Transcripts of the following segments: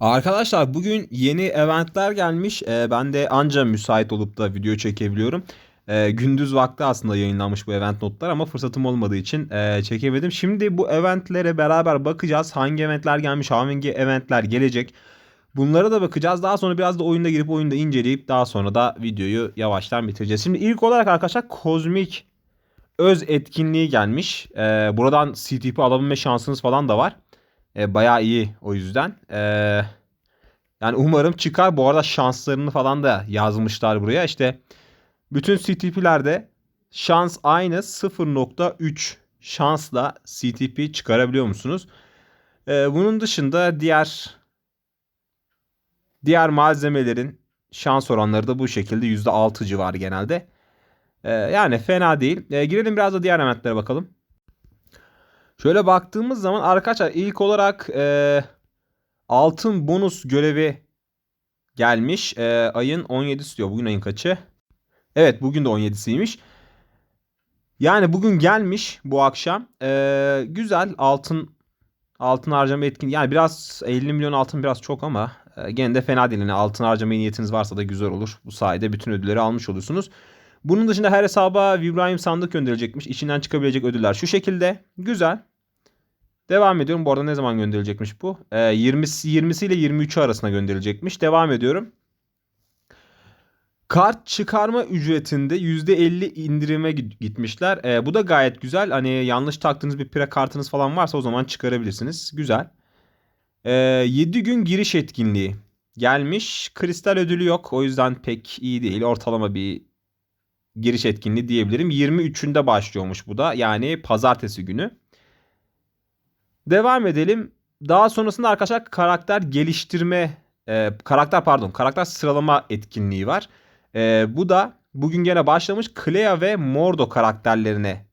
Arkadaşlar bugün yeni eventler gelmiş. Ee, ben de anca müsait olup da video çekebiliyorum. Ee, gündüz vakti aslında yayınlanmış bu event notlar ama fırsatım olmadığı için e, çekemedim. Şimdi bu eventlere beraber bakacağız. Hangi eventler gelmiş, hangi eventler gelecek. Bunlara da bakacağız. Daha sonra biraz da oyunda girip oyunda inceleyip daha sonra da videoyu yavaştan bitireceğiz. Şimdi ilk olarak arkadaşlar kozmik öz etkinliği gelmiş. Ee, buradan CTP alabilme şansınız falan da var. E, bayağı iyi o yüzden. E, yani umarım çıkar. Bu arada şanslarını falan da yazmışlar buraya. İşte bütün CTP'lerde şans aynı 0.3 şansla CTP çıkarabiliyor musunuz? E, bunun dışında diğer diğer malzemelerin şans oranları da bu şekilde %6 civarı genelde. E, yani fena değil. E, girelim biraz da diğer eventlere bakalım. Şöyle baktığımız zaman arkadaşlar ilk olarak e, altın bonus görevi gelmiş. E, ayın 17'si diyor. Bugün ayın kaçı? Evet bugün de 17'siymiş. Yani bugün gelmiş bu akşam. E, güzel altın altın harcama etkin. Yani biraz 50 milyon altın biraz çok ama e, gene de fena değil. Yani altın harcama niyetiniz varsa da güzel olur. Bu sayede bütün ödülleri almış olursunuz. Bunun dışında her hesaba Vibranium sandık gönderilecekmiş. İçinden çıkabilecek ödüller şu şekilde. Güzel. Devam ediyorum. Bu arada ne zaman gönderilecekmiş bu? Ee, 20'si 20'si ile 23'ü arasında gönderilecekmiş. Devam ediyorum. Kart çıkarma ücretinde %50 indirime gitmişler. Ee, bu da gayet güzel. Hani yanlış taktığınız bir pre kartınız falan varsa o zaman çıkarabilirsiniz. Güzel. Ee, 7 gün giriş etkinliği gelmiş. Kristal ödülü yok. O yüzden pek iyi değil. Ortalama bir giriş etkinliği diyebilirim. 23'ünde başlıyormuş bu da. Yani pazartesi günü. Devam edelim. Daha sonrasında arkadaşlar karakter geliştirme e, karakter pardon karakter sıralama etkinliği var. E, bu da bugün gene başlamış Clea ve Mordo karakterlerine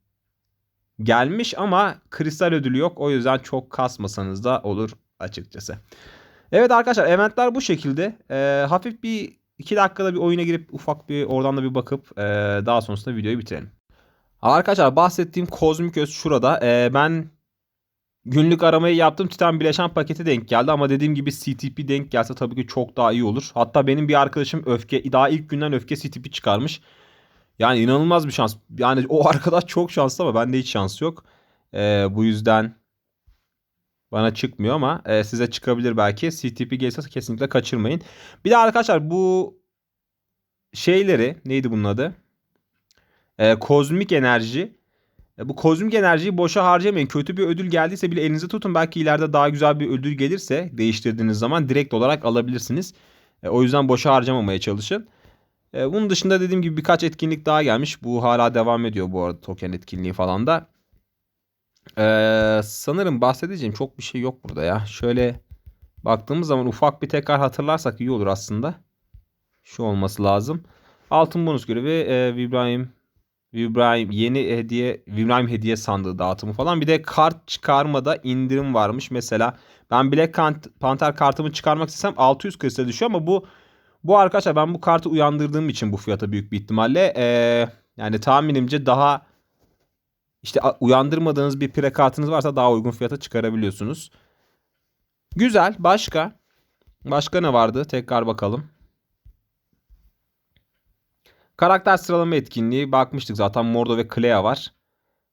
gelmiş ama kristal ödülü yok. O yüzden çok kasmasanız da olur açıkçası. Evet arkadaşlar eventler bu şekilde. E, hafif bir 2 dakikada bir oyuna girip ufak bir oradan da bir bakıp e, daha sonrasında videoyu bitirelim. Arkadaşlar bahsettiğim kozmik öz şurada. E, ben Günlük aramayı yaptım. Titan bileşen paketi denk geldi ama dediğim gibi CTP denk gelse tabii ki çok daha iyi olur. Hatta benim bir arkadaşım öfke daha ilk günden öfke CTP çıkarmış. Yani inanılmaz bir şans. Yani o arkadaş çok şanslı ama bende hiç şans yok. Ee, bu yüzden bana çıkmıyor ama e, size çıkabilir belki. CTP gelirse kesinlikle kaçırmayın. Bir de arkadaşlar bu şeyleri neydi bunun adı? Ee, kozmik enerji e, bu kozmik enerjiyi boşa harcamayın. Kötü bir ödül geldiyse bile elinize tutun. Belki ileride daha güzel bir ödül gelirse değiştirdiğiniz zaman direkt olarak alabilirsiniz. E, o yüzden boşa harcamamaya çalışın. E, bunun dışında dediğim gibi birkaç etkinlik daha gelmiş. Bu hala devam ediyor bu arada token etkinliği falan da. Ee, sanırım bahsedeceğim çok bir şey yok burada ya. Şöyle baktığımız zaman ufak bir tekrar hatırlarsak iyi olur aslında. Şu olması lazım. Altın bonus görevi e, İbrahim Vibranium yeni hediye Vibranium hediye sandığı dağıtımı falan. Bir de kart çıkarmada indirim varmış. Mesela ben Black Panther kartımı çıkarmak istesem 600 kristal düşüyor ama bu bu arkadaşlar ben bu kartı uyandırdığım için bu fiyata büyük bir ihtimalle ee, yani tahminimce daha işte uyandırmadığınız bir pre kartınız varsa daha uygun fiyata çıkarabiliyorsunuz. Güzel. Başka? Başka ne vardı? Tekrar bakalım. Karakter sıralama etkinliği bakmıştık zaten Mordo ve Clea var.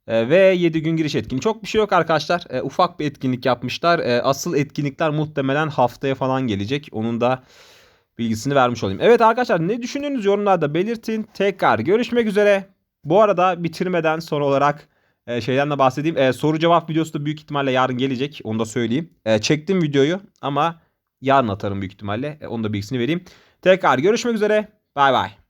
E, ve 7 gün giriş etkinliği. Çok bir şey yok arkadaşlar. E, ufak bir etkinlik yapmışlar. E, asıl etkinlikler muhtemelen haftaya falan gelecek. Onun da bilgisini vermiş olayım. Evet arkadaşlar ne düşündüğünüz yorumlarda belirtin. Tekrar görüşmek üzere. Bu arada bitirmeden son olarak e, şeyden de bahsedeyim. E, soru cevap videosu da büyük ihtimalle yarın gelecek. Onu da söyleyeyim. E, çektim videoyu ama yarın atarım büyük ihtimalle. E, onu da bilgisini vereyim. Tekrar görüşmek üzere. Bay bay.